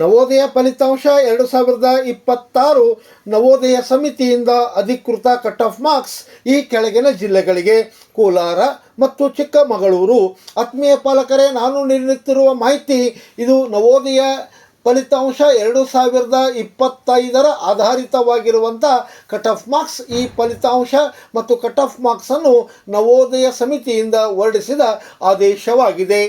ನವೋದಯ ಫಲಿತಾಂಶ ಎರಡು ಸಾವಿರದ ಇಪ್ಪತ್ತಾರು ನವೋದಯ ಸಮಿತಿಯಿಂದ ಅಧಿಕೃತ ಕಟ್ ಆಫ್ ಮಾರ್ಕ್ಸ್ ಈ ಕೆಳಗಿನ ಜಿಲ್ಲೆಗಳಿಗೆ ಕೋಲಾರ ಮತ್ತು ಚಿಕ್ಕಮಗಳೂರು. ಆತ್ಮೀಯ ಪಾಲಕರೇ, ನಾನು ನೀಡುತ್ತಿರುವ ಮಾಹಿತಿ ಇದು ನವೋದಯ ಫಲಿತಾಂಶ ಎರಡು ಸಾವಿರದ ಇಪ್ಪತ್ತೈದರ ಆಧಾರಿತವಾಗಿರುವಂಥ ಕಟ್ ಆಫ್ ಮಾರ್ಕ್ಸ್. ಈ ಫಲಿತಾಂಶ ಮತ್ತು ಕಟ್ ಆಫ್ ಮಾರ್ಕ್ಸನ್ನು ನವೋದಯ ಸಮಿತಿಯಿಂದ ಹೊರಡಿಸಿದ ಆದೇಶವಾಗಿದೆ.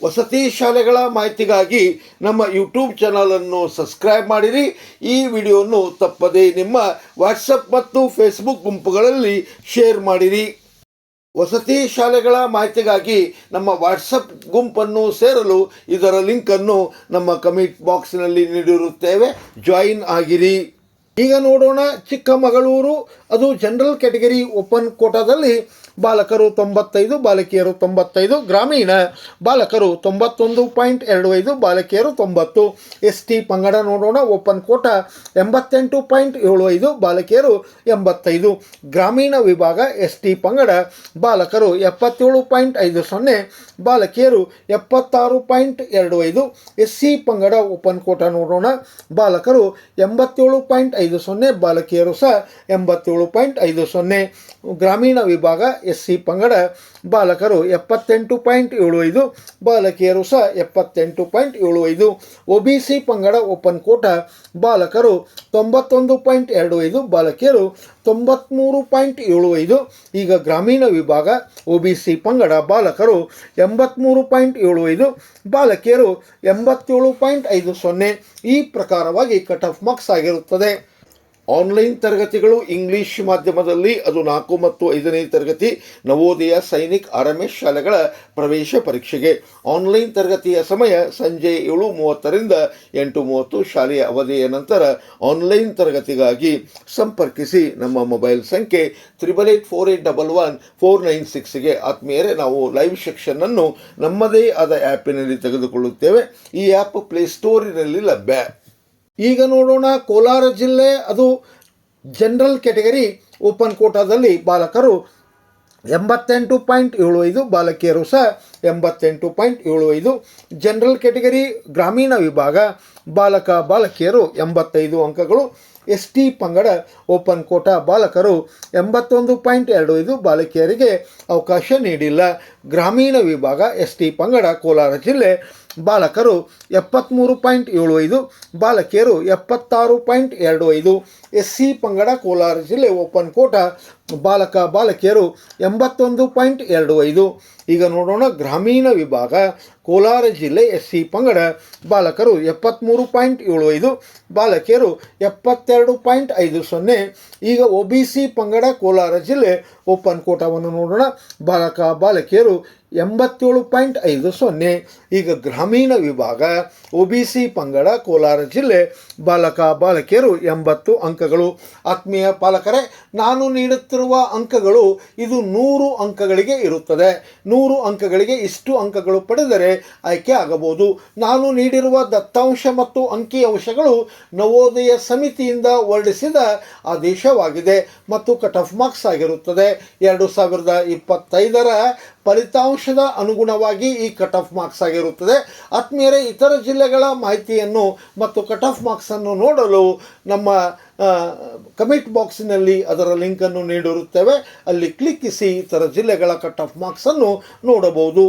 ವಸತಿ ಶಾಲೆಗಳ ಮಾಹಿತಿಗಾಗಿ ನಮ್ಮ ಯೂಟ್ಯೂಬ್ ಚಾನಲನ್ನು ಸಬ್ಸ್ಕ್ರೈಬ್ ಮಾಡಿರಿ. ಈ ವಿಡಿಯೋವನ್ನು ತಪ್ಪದೇ ನಿಮ್ಮ ವಾಟ್ಸಪ್ ಮತ್ತು ಫೇಸ್ಬುಕ್ ಗುಂಪುಗಳಲ್ಲಿ ಶೇರ್ ಮಾಡಿರಿ. ವಸತಿ ಶಾಲೆಗಳ ಮಾಹಿತಿಗಾಗಿ ನಮ್ಮ ವಾಟ್ಸಪ್ ಗುಂಪನ್ನು ಸೇರಲು ಇದರ ಲಿಂಕನ್ನು ನಮ್ಮ ಕಮೆಂಟ್ ಬಾಕ್ಸ್ನಲ್ಲಿ ನೀಡಿರುತ್ತೇವೆ. ಜಾಯಿನ್ ಆಗಿರಿ. ಈಗ ನೋಡೋಣ ಚಿಕ್ಕಮಗಳೂರು. ಅದು ಜನರಲ್ ಕ್ಯಾಟಗರಿ ಓಪನ್ ಕೋಟಾದಲ್ಲಿ ಬಾಲಕರು ತೊಂಬತ್ತೈದು, ಬಾಲಕಿಯರು ತೊಂಬತ್ತೈದು, ಗ್ರಾಮೀಣ ಬಾಲಕರು ತೊಂಬತ್ತೊಂದು ಪಾಯಿಂಟ್ ಎರಡು ಐದು, ಬಾಲಕಿಯರು ತೊಂಬತ್ತು. ಎಸ್ ಟಿ ಪಂಗಡ ನೋಡೋಣ, ಓಪನ್ ಕೋಟ ಎಂಬತ್ತೆಂಟು ಪಾಯಿಂಟ್ ಏಳು ಐದು, ಬಾಲಕಿಯರು ಎಂಬತ್ತೈದು. ಗ್ರಾಮೀಣ ವಿಭಾಗ ಎಸ್ ಟಿ ಪಂಗಡ ಬಾಲಕರು ಎಪ್ಪತ್ತೇಳು ಪಾಯಿಂಟ್ ಐದು ಸೊನ್ನೆ, ಬಾಲಕಿಯರು ಎಪ್ಪತ್ತಾರು ಪಾಯಿಂಟ್ ಎರಡು ಐದು. ಎಸ್ ಸಿ ಪಂಗಡ ಓಪನ್ ಕೋಟ ನೋಡೋಣ, ಬಾಲಕರು ಎಂಬತ್ತೇಳು ಪಾಯಿಂಟ್ ಐದು ಸೊನ್ನೆ, ಬಾಲಕಿಯರು ಸಹ ಎಂಬತ್ತೇಳು ಪಾಯಿಂಟ್ ಐದು ಸೊನ್ನೆ. ಗ್ರಾಮೀಣ ವಿಭಾಗ ಎಸ್ ಸಿ ಪಂಗಡ ಬಾಲಕರು ಎಪ್ಪತ್ತೆಂಟು ಪಾಯಿಂಟ್ ಏಳು ಐದು, ಬಾಲಕಿಯರು ಸಹ ಎಪ್ಪತ್ತೆಂಟು ಪಾಯಿಂಟ್ ಏಳು ಐದು. ಒ ಬಿ ಸಿ ಪಂಗಡ ಓಪನ್ ಕೋಟ, ಬಾಲಕರು ತೊಂಬತ್ತೊಂದು ಪಾಯಿಂಟ್ ಎರಡು ಐದು, ಬಾಲಕಿಯರು ತೊಂಬತ್ತ್ಮೂರು ಪಾಯಿಂಟ್ ಏಳು ಐದು. ಈಗ ಗ್ರಾಮೀಣ ವಿಭಾಗ ಒ ಬಿ ಸಿ ಪಂಗಡ ಬಾಲಕರು ಎಂಬತ್ತ್ಮೂರು ಪಾಯಿಂಟ್ ಏಳು ಐದು, ಬಾಲಕಿಯರು ಎಂಬತ್ತೇಳು ಪಾಯಿಂಟ್ ಐದು ಸೊನ್ನೆ. ಈ ಪ್ರಕಾರವಾಗಿ ಕಟ್ ಆಫ್ ಮಾರ್ಕ್ಸ್ ಆಗಿರುತ್ತದೆ. ಆನ್ಲೈನ್ ತರಗತಿಗಳು ಇಂಗ್ಲಿಷ್ ಮಾಧ್ಯಮದಲ್ಲಿ ಅದು ನಾಲ್ಕು ಮತ್ತು ಐದನೇ ತರಗತಿ ನವೋದಯ ಸೈನಿಕ್ ಆರ್ ಶಾಲೆಗಳ ಪ್ರವೇಶ ಪರೀಕ್ಷೆಗೆ. ಆನ್ಲೈನ್ ತರಗತಿಯ ಸಮಯ ಸಂಜೆ ಏಳು ಮೂವತ್ತರಿಂದ ಎಂಟು ಮೂವತ್ತು ಶಾಲೆಯ ಅವಧಿಯ ನಂತರ ಆನ್ಲೈನ್ ತರಗತಿಗಾಗಿ ಸಂಪರ್ಕಿಸಿ ನಮ್ಮ ಮೊಬೈಲ್ ಸಂಖ್ಯೆ triple eight four eight double one four nine ಸಿಕ್ಸ್ಗೆ ಆತ್ಮೀಯರೇ, ನಾವು ಲೈವ್ ಸೆಕ್ಷನ್ನನ್ನು ನಮ್ಮದೇ ಆದ ಆ್ಯಪಿನಲ್ಲಿ ತೆಗೆದುಕೊಳ್ಳುತ್ತೇವೆ. ಈ ಆ್ಯಪ್ ಪ್ಲೇಸ್ಟೋರಿನಲ್ಲಿ ಲಭ್ಯ. ಈಗ ನೋಡೋಣ ಕೋಲಾರ ಜಿಲ್ಲೆ, ಅದು ಜನರಲ್ ಕ್ಯಾಟಗರಿ ಓಪನ್ ಕೋಟಾದಲ್ಲಿ ಬಾಲಕರು ಎಂಬತ್ತೆಂಟು ಪಾಯಿಂಟ್ ಏಳು ಐದು ಬಾಲಕಿಯರು ಸಹ ಎಂಬತ್ತೆಂಟು ಪಾಯಿಂಟ್ ಏಳು ಐದು ಜನರಲ್ ಕ್ಯಾಟಗರಿ ಗ್ರಾಮೀಣ ವಿಭಾಗ ಬಾಲಕ ಬಾಲಕಿಯರು ಎಂಬತ್ತೈದು ಅಂಕಗಳು ಎಸ್ ಟಿ ಪಂಗಡ ಓಪನ್ ಕೋಟಾ ಬಾಲಕರು ಎಂಬತ್ತೊಂದು ಪಾಯಿಂಟ್ ಎರಡು ಐದು ಬಾಲಕಿಯರಿಗೆ ಅವಕಾಶ ನೀಡಿಲ್ಲ. ಗ್ರಾಮೀಣ ವಿಭಾಗ ಎಸ್ ಟಿ ಪಂಗಡ ಕೋಲಾರ ಜಿಲ್ಲೆ ಬಾಲಕರು ಎಪ್ಪತ್ತ್ಮೂರು ಪಾಯಿಂಟ್ ಏಳು ಐದು, ಬಾಲಕಿಯರು ಎಪ್ಪತ್ತಾರು ಪಾಯಿಂಟ್ ಎರಡು ಐದು. ಎಸ್ ಸಿ ಪಂಗಡ ಕೋಲಾರ ಜಿಲ್ಲೆ ಓಪನ್ ಕೋಟ ಬಾಲಕ ಬಾಲಕಿಯರು ಎಂಬತ್ತೊಂದು ಪಾಯಿಂಟ್ ಎರಡು ಐದು. ಈಗ ನೋಡೋಣ ಗ್ರಾಮೀಣ ವಿಭಾಗ, ಕೋಲಾರ ಜಿಲ್ಲೆ ಎಸ್ ಸಿ ಪಂಗಡ. ಬಾಲಕರು ಎಪ್ಪತ್ತ್ಮೂರು ಪಾಯಿಂಟ್ ಏಳು ಐದು, ಬಾಲಕಿಯರು ಎಪ್ಪತ್ತೆರಡು ಪಾಯಿಂಟ್ ಐದು ಸೊನ್ನೆ. ಈಗ ಒ ಬಿ ಸಿ ಪಂಗಡ, ಕೋಲಾರ ಜಿಲ್ಲೆ ಓಪನ್ ಕೋಟಾವನ್ನು ನೋಡೋಣ. ಬಾಲಕ ಬಾಲಕಿಯರು ಎಂಬತ್ತೇಳು ಪಾಯಿಂಟ್ ಐದು ಸೊನ್ನೆ. ಈಗ ಗ್ರಾಮೀಣ ವಿಭಾಗ, ಒ ಬಿ ಸಿ ಪಂಗಡ, ಕೋಲಾರ ಜಿಲ್ಲೆ ಬಾಲಕ ಬಾಲಕಿಯರು ಎಂಬತ್ತು ಅಂಕಗಳು. ಆತ್ಮೀಯ ಪಾಲಕರೇ, ನಾನು ನೀಡುತ್ತಿರುವ ಅಂಕಗಳು ಇದು ನೂರು ಅಂಕಗಳಿಗೆ ಇರುತ್ತದೆ. ನೂರು ಅಂಕಗಳಿಗೆ ಇಷ್ಟು ಅಂಕಗಳು ಪಡೆದರೆ ಆಯ್ಕೆ ಆಗಬಹುದು. ನಾನು ನೀಡಿರುವ ದತ್ತಾಂಶ ಮತ್ತು ಅಂಕಿ ಅಂಶಗಳು ನವೋದಯ ಸಮಿತಿಯಿಂದ ಹೊರಡಿಸಿದ ಆದೇಶವಾಗಿದೆ ಮತ್ತು ಕಟ್ ಆಫ್ ಮಾರ್ಕ್ಸ್ ಆಗಿರುತ್ತದೆ. ಎರಡು ಸಾವಿರದ ಇಪ್ಪತ್ತೈದರ ಫಲಿತಾಂಶದ ಅನುಗುಣವಾಗಿ ಈ ಕಟ್ ಆಫ್ ಮಾರ್ಕ್ಸ್ ಆಗಿರುತ್ತದೆ. ಆತ್ಮೀಯರೇ ಇತರ ಜಿಲ್ಲೆಗಳ ಮಾಹಿತಿಯನ್ನು ಮತ್ತು ಕಟ್ ಆಫ್ ಮಾರ್ಕ್ಸನ್ನು ನೋಡಲು ನಮ್ಮ ಕಮೆಂಟ್ ಬಾಕ್ಸಿನಲ್ಲಿ ಅದರ ಲಿಂಕನ್ನು ನೀಡಿರುತ್ತೇವೆ. ಅಲ್ಲಿ ಕ್ಲಿಕ್ಕಿಸಿ ಇತರ ಜಿಲ್ಲೆಗಳ ಕಟ್ ಆಫ್ ಮಾರ್ಕ್ಸನ್ನು ನೋಡಬಹುದು.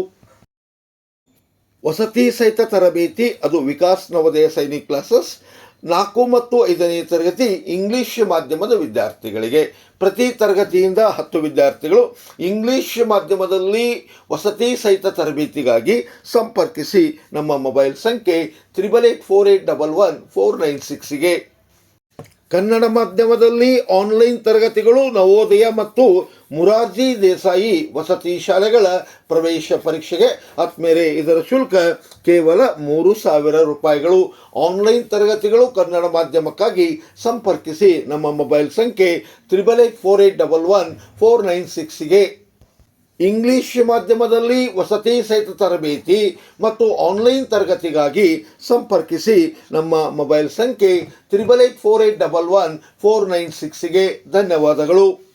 ವಸತಿ ಸಹಿತ ತರಬೇತಿ, ಅದು ವಿಕಾಸ್ ನವೋದಯ ಸೈನಿಕ್ ಕ್ಲಾಸಸ್. ನಾಲ್ಕು ಮತ್ತು ಐದನೇ ತರಗತಿ ಇಂಗ್ಲಿಷ್ ಮಾಧ್ಯಮದ ವಿದ್ಯಾರ್ಥಿಗಳಿಗೆ. ಪ್ರತಿ ತರಗತಿಯಿಂದ ಹತ್ತು ವಿದ್ಯಾರ್ಥಿಗಳು ಇಂಗ್ಲಿಷ್ ಮಾಧ್ಯಮದಲ್ಲಿ ವಸತಿ ಸಹಿತ ತರಬೇತಿಗಾಗಿ ಸಂಪರ್ಕಿಸಿ. ನಮ್ಮ ಮೊಬೈಲ್ ಸಂಖ್ಯೆ triple eight four eight double one four nine ಸಿಕ್ಸ್ಗೆ Kannada ಮಾಧ್ಯಮದಲ್ಲಿ ಆನ್ಲೈನ್ ತರಗತಿಗಳು ನವೋದಯ ಮತ್ತು ಮುರಾರ್ಜಿ ದೇಸಾಯಿ ವಸತಿ ಶಾಲೆಗಳ ಪ್ರವೇಶ ಪರೀಕ್ಷೆಗೆ ಆತ್ಮೇಲೆ ಇದರ ಶುಲ್ಕ ಕೇವಲ ಮೂರು ಸಾವಿರ ರೂಪಾಯಿಗಳು. ಆನ್ಲೈನ್ ತರಗತಿಗಳು ಕನ್ನಡ ಮಾಧ್ಯಮಕ್ಕಾಗಿ ಸಂಪರ್ಕಿಸಿ ನಮ್ಮ ಮೊಬೈಲ್ ಸಂಖ್ಯೆ triple eight four eight double one four nine ಸಿಕ್ಸ್ಗೆ English ಮಾಧ್ಯಮದಲ್ಲಿ ವಸತಿ ಸಹಿತ ತರಬೇತಿ ಮತ್ತು ಆನ್ಲೈನ್ ತರಗತಿಗಾಗಿ ಸಂಪರ್ಕಿಸಿ ನಮ್ಮ ಮೊಬೈಲ್ ಸಂಖ್ಯೆ triple eight four eight double one four nine ಸಿಕ್ಸ್ಗೆ ಧನ್ಯವಾದಗಳು.